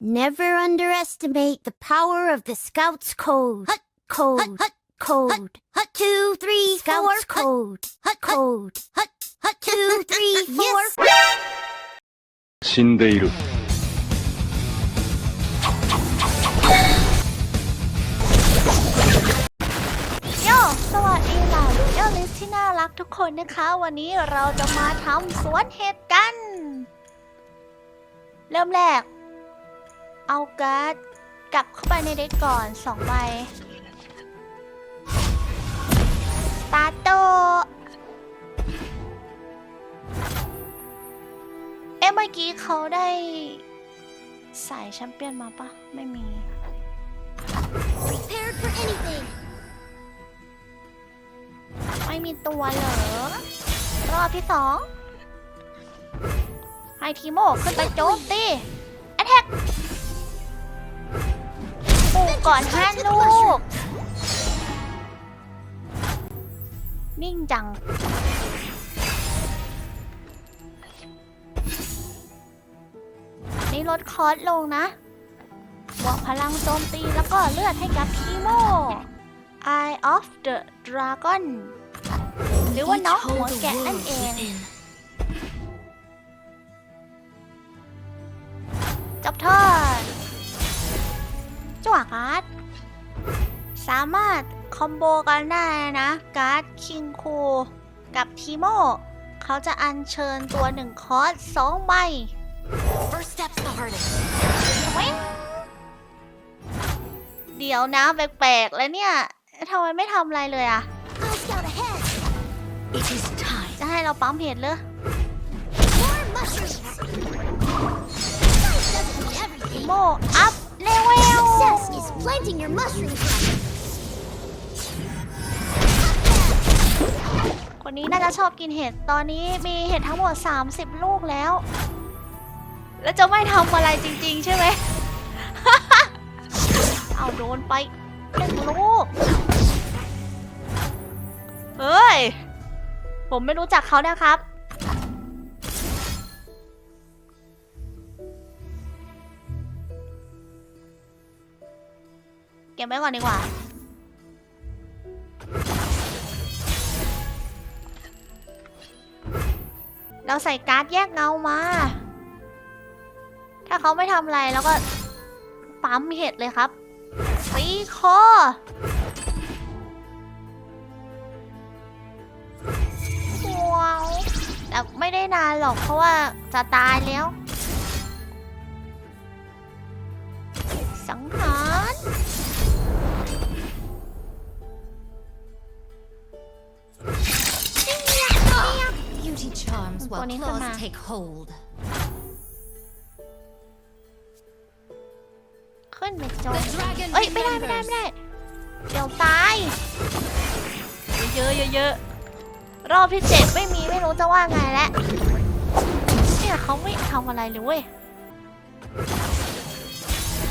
Never underestimate the power of the Scouts Code. Code. Code. Two, three, Scouts Code. Code. Two, three, four. 死んでいる โยสวัสดีเหล่าลูกเอลลิสที่น่ารักทุกคนนะคะ วันนี้เราจะมาทำสวนเห็ดกัน เริ่มแรก เอาการ์ดกลับเข้าไปในเด็กก่อนสองใบตาโต เอ๊ะเมื่อกี้เขาได้ สายแชมเปี้ยนมาปะไม่มี Prepared for anything. ไม่มีตัวเหรอ รอบที่สองให้ทีโมขึ้นไปโจมตี ก่อนห้าลูก นิ่งจัง นี่ลดคอร์สลงนะ บวกพลังโจมตีแล้วก็เลือดให้กับทีโม Eye of the Dragon หรือว่าน้องหัวแกะนั่นเองจบเทิร์น จั่วการ์ด สามารถคอมโบกันได้นะ การ์ดคิงคูกับทีโมเขาจะอัญเชิญตัวหนึ่งคอร์สสองใบ First step's the hardest. เดี๋ยวนะแปลกๆแล้วเนี่ยทำไมไม่ทำอะไรเลยอะ I'll scout ahead. It is time. จะให้เราปั๊มเห็ดเลย More mushrooms. Size doesn't mean everything. โมอัพเลเวล Success is planting your mushrooms right. คนนี้น่าจะชอบกินเห็ด ตอนนี้มีเห็ดทั้งหมด 30 ลูกแล้ว แล้วจะไม่ทำอะไรจริง ๆ ใช่ไหม เอาโดนไปหนึ่งลูก เฮ้ย ผมไม่รู้จักเขานะครับ เก็บไว้ก่อนดีกว่า เราใส่การ์ดแยกเงามา ถ้าเขาไม่ทำอะไรแล้วก็ปั๊มเห็ดเลยครับตีคอว้าวแต่ไม่ได้นานหรอกเพราะว่าจะตายแล้ว charms while Bonito claws na. take hold. ขึ้นไปโจม The dragon เอ้ยไม่ได้ไม่ได้ไม่ได้ เดี๋ยวตาย เยอะเยอะเยอะรอบที่เจ็ดไม่มีไม่รู้จะว่าไงแล้วเนี่ยเขาไม่ทำอะไรเลยเว้ย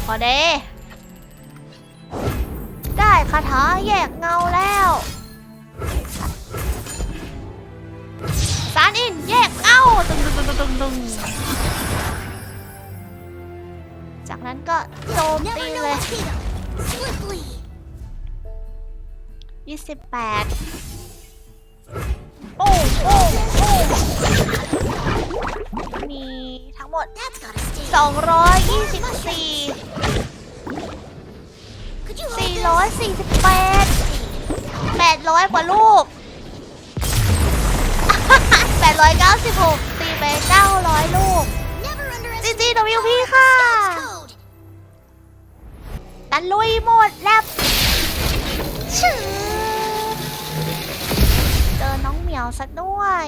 พอเดได้คาถาแยกเงาแล้ว อินแยกเงาตึงตึงตึงตึงตึงจากนั้นก็โจมตีเลย ยี่สิบแปดโอ้โอ้โอ้มีทั้งหมด That's gotta stay. 224 Could you 448 800 กว่าลูก 896 ตีไป 900 ลูก never underestimate จีจี WP ค่ะตะลุยหมดแล้วชื่อเจอน้องเหมียวซะด้วย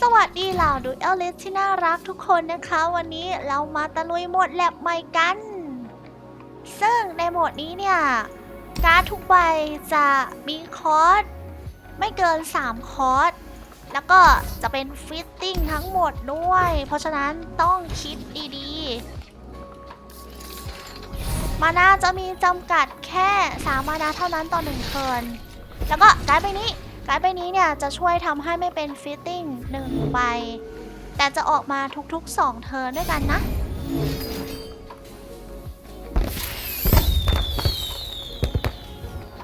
สวัสดีเหล่าดูเอลเลสที่น่ารักทุกคนนะคะ วันนี้เรามาตะลุยโหมดแลบใหม่กัน ซึ่งในโหมดนี้เนี่ย การ์ดทุกใบจะมีคอร์สไม่เกิน 3 คอร์ส แล้วก็จะเป็นฟิตติ้งทั้งหมดด้วย เพราะฉะนั้นต้องคิดดีๆ มานาจะมีจำกัดแค่ 3 มานาเท่านั้นต่อ1เทิร์นแล้วก็การไปนี้การไปนี้เนี่ยจะช่วยทำให้ไม่เป็นฟิตติ้ง1ใบ แต่จะออกมาทุกๆ 2 เทิร์นด้วยกันนะ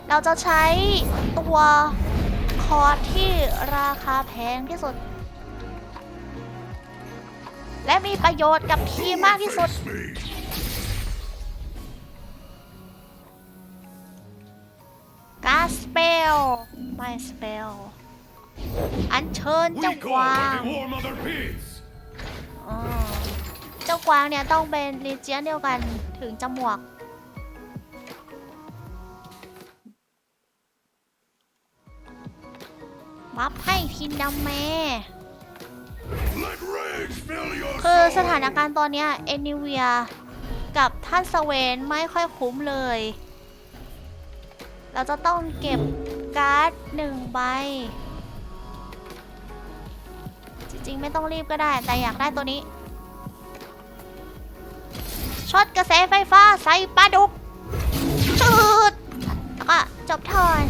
เราจะใช้ตัว คอร์สที่ราคาแพงที่สุด และมีประโยชน์กับทีมมากที่สุด การสเปลไม่สเปลอันเชิญเจ้ากวางเจ้ากวางเนี่ยต้องเป็นลีเจียนเดียวกันถึงจะหมวก มับให้ทินดัมแม่คือสถานการณ์ตอนเนี้ยเอนิเวียกับท่านสเวนไม่ค่อยคุ้มเลย เราจะต้องเก็บการ์ดหนึ่งใบ จริงๆ ไม่ต้องรีบก็ได้ แต่อยากได้ตัวนี้ ช็อตกระแสไฟฟ้าใส่ปลาดุกชืดแล้วก็จบทอน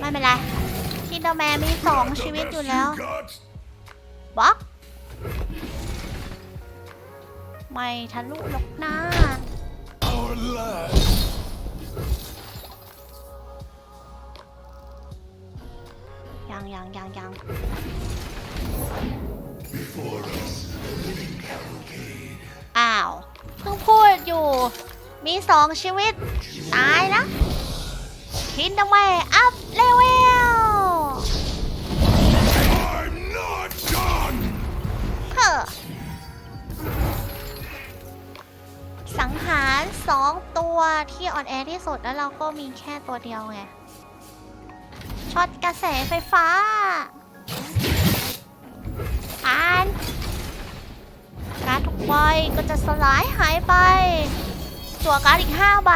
ไม่เป็นไรคินเดอร์แมนมีสองชีวิตอยู่แล้วบล็อกไม่ทะลุหรอกนะยังยังยังยังอ้าวเพิ่งพูดอยู่ มีสองชีวิต ตายนะ คินดอร์แมนอัพเลเวลเฮ้อสังหารสองตัวที่อ่อนแอที่สุดแล้วเราก็มีแค่ตัวเดียวไง ช็อตกระแสไฟฟ้าอ่านการดทุกใบก็จะสลายหายไป ตัวการ์ดอีก5ใบ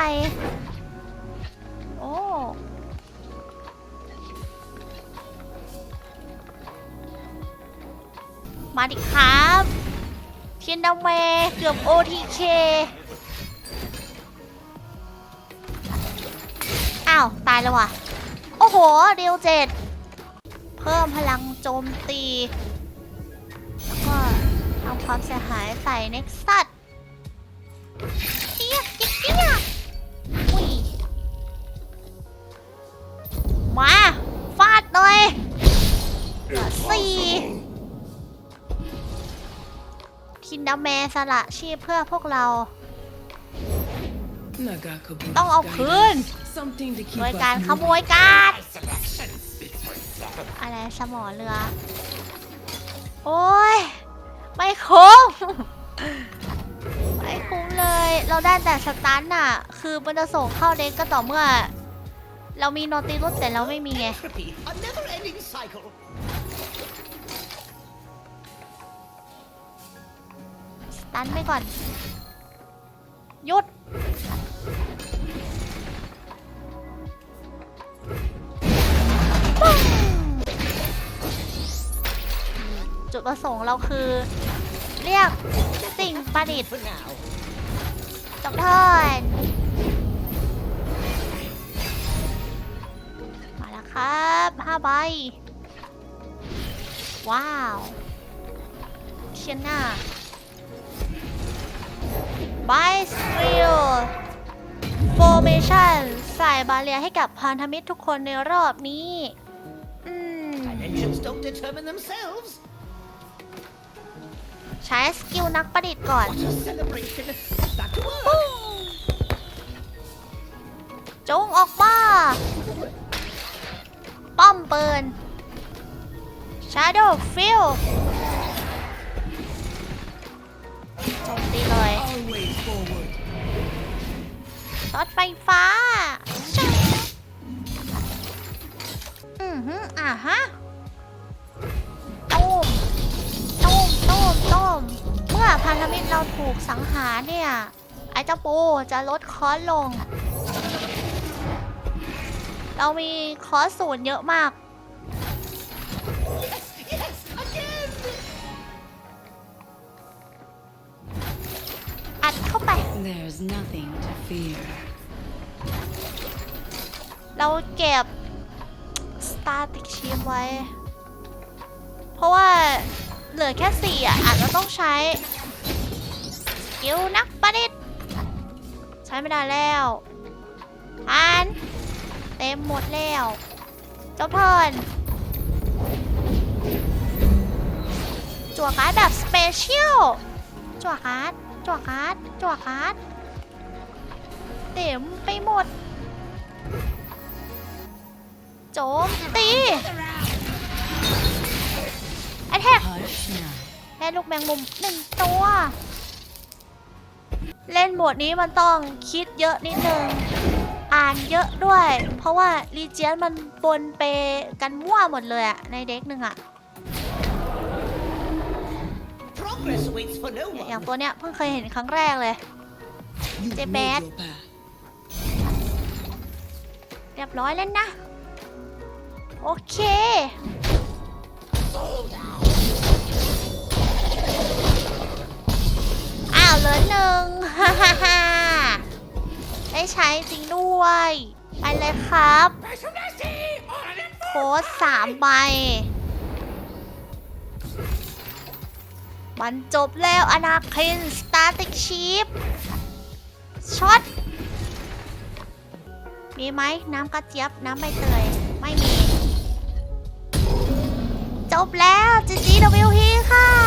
มาดิครับเทียนดาเมเกือบ OTK อ้าว ตายแล้วว่ะ โอ้โห เดียวเจ็ด เพิ่มพลังโจมตี แล้วก็ทำความเสียหายใส่เน็กซัส ดาแมสละชีพเพื่อพวกเรา ต้องเอาคืนโดยการขโมยการ์ดอะไรสมอเรือ โอ้ย ไม่คุ้มไม่คุ้มเลย เราได้แต่สตันน่ะ คือมันจะส่งเข้าเด็กก็ต่อเมื่อ เรามีโนติรุสแต่เราไม่มีไง ตันไปก่อน หยุด จุดประสงค์เราคือ เรียกสิ่งประดิษฐ์จบทอนมาแล้วครับห้าใบ ว้าว เชียนหน้า บายสติลโฟเมชั่นใส่บาเรียให้กับพันธมิตรทุกคนในรอบนี้อืม Dimensions don't determine themselves. ใช้สกิลนักประดิษฐ์ก่อน What a celebration. Back to work. จงออกมา ป้อมปืน Shadow Fill จมตีเลยช็อตไฟฟ้าอือฮึอ่าฮะตูมตูมตูมตูมเมื่อพันธมิตรเราถูกสังหารเนี่ย ไอ้เจ้าปูจะลดคอสลง เรามีคอสศูนย์เยอะมาก There's nothing to fear. เราเก็บสตาร์ติกชีมไว้ เพราะว่าเหลือแค่สี่อะอาจจะต้องใช้สกิลนักประดิษฐ์ใช้ไม่ได้แล้วอ่านเต็มหมดแล้วเจ้าเพิ่นจั่วการ์ดแบบสเปเชียลจั่วการ์ด จั่วการ์ดจั่วการ์ดเต็มไปหมด โจมตีแอทแทก Hush now. ได้ลูกแมงมุมหนึ่งตัว เล่นโหมดนี้มันต้องคิดเยอะนิดนึง อ่านเยอะด้วย เพราะว่ารีเจียนมันปนเปกันมั่วหมดเลยอะในเด็กหนึ่งอะ Progress waits for no เนี่ยอย่าง one. ตัวเนี้ยเพิ่งเคยเห็นครั้งแรกเลย You've They're made bad. your path. เรียบร้อยแล้วนะ โอเค อ้าวเหลือหนึ่ง ฮ่าฮ่าฮ่าได้ใช้จริงด้วย ไปเลยครับ โค้ดสามใบ มันจบแล้วอนาคินสตาร์ติกชีฟช็อต มีไหมน้ำกระเจี๊ยบ น้ำใบเตย ไม่มี จบแล้วจีจีดวีพีค่ะ